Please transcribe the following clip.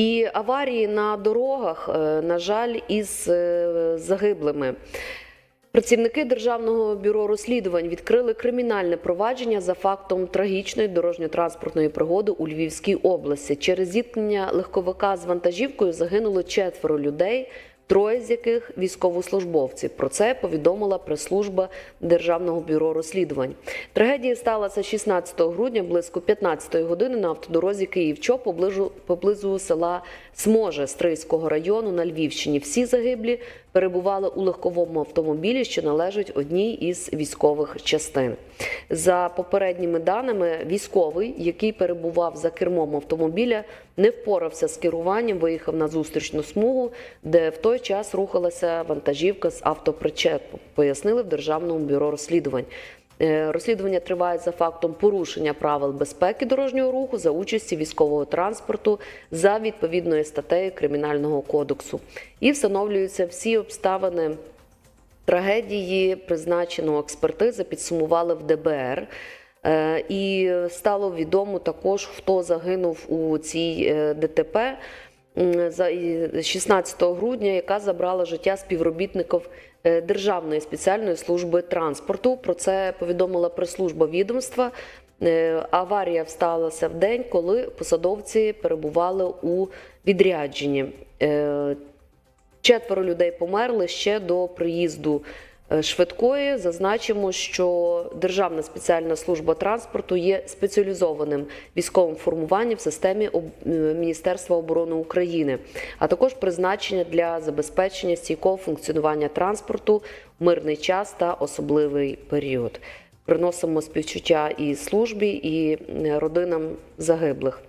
І аварії на дорогах, е, на жаль, із е, загиблими. Працівники Державного бюро розслідувань відкрили кримінальне провадження за фактом трагічної дорожньо-транспортної пригоди у Львівській області. Через зіткнення легковика з вантажівкою загинуло четверо людей. Троє з яких військовослужбовці. Про це повідомила прес-служба Державного бюро розслідувань. Трагедія сталася 16 грудня близько 15 години на автодорозі Київ-Чоп поближу поблизу села Сможе Стрийського району на Львівщині. Всі загиблі перебували у легковому автомобілі, що належить одній із військових частин. За попередніми даними, військовий, який перебував за кермом автомобіля, не впорався з керуванням, виїхав на зустрічну смугу, де в той час рухалася вантажівка з автопричепом, пояснили в Державному бюро розслідувань. Е, Розслідування триває за фактом порушення правил безпеки дорожнього руху за участі військового транспорту за відповідною статтею Кримінального кодексу. І встановлюються всі обставини трагедії, призначену експертизи, підсумували в ДБР. Е, І стало відомо також, хто загинув у цій е, ДТП м, за і 16 грудня, яка забрала життя співробітників е, Державної спеціальної служби транспорту. Про це повідомила прес-служба відомства. Аварія сталася в день, коли посадовці перебували у відрядженні. Четверо людей померли ще до приїзду е, швидкої. Зазначимо, що Державна спеціальна служба транспорту є спеціалізованим військовим формуванням в системі е, Міністерства оборони України, а також призначення для забезпечення стійкого функціонування транспорту в мирний час та особливий період. Приносимо співчуття і службі, і е, родинам загиблих.